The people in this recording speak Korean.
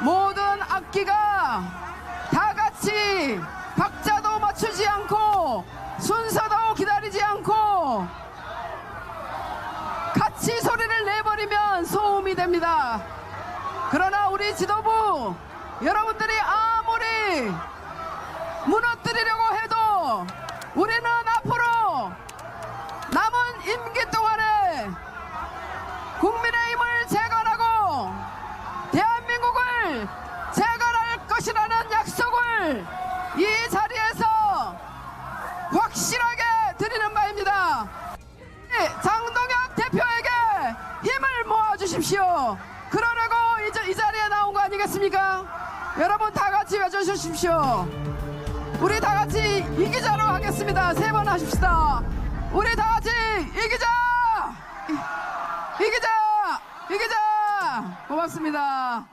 모든 악기가 다 같이 박자도 맞추지 않고 순서도 기다리지 않고 같이 소리를 내버리면 소음이 됩니다. 그러나 우리 지도부 여러분들이 아무리 무너뜨리려고 해도 우리는 대한민국을 재건할 것이라는 약속을 이 자리에서 확실하게 드리는 바입니다. 장동혁 대표에게 힘을 모아주십시오. 그러려고 이, 자- 이 자리에 나온 거 아니겠습니까? 여러분 다 같이 외쳐주십시오. 우리 다 같이 이기자로 하겠습니다. 세 번 하십시다. 우리 다 같이 이기자! 이- 이기자! 이기자! 고맙습니다.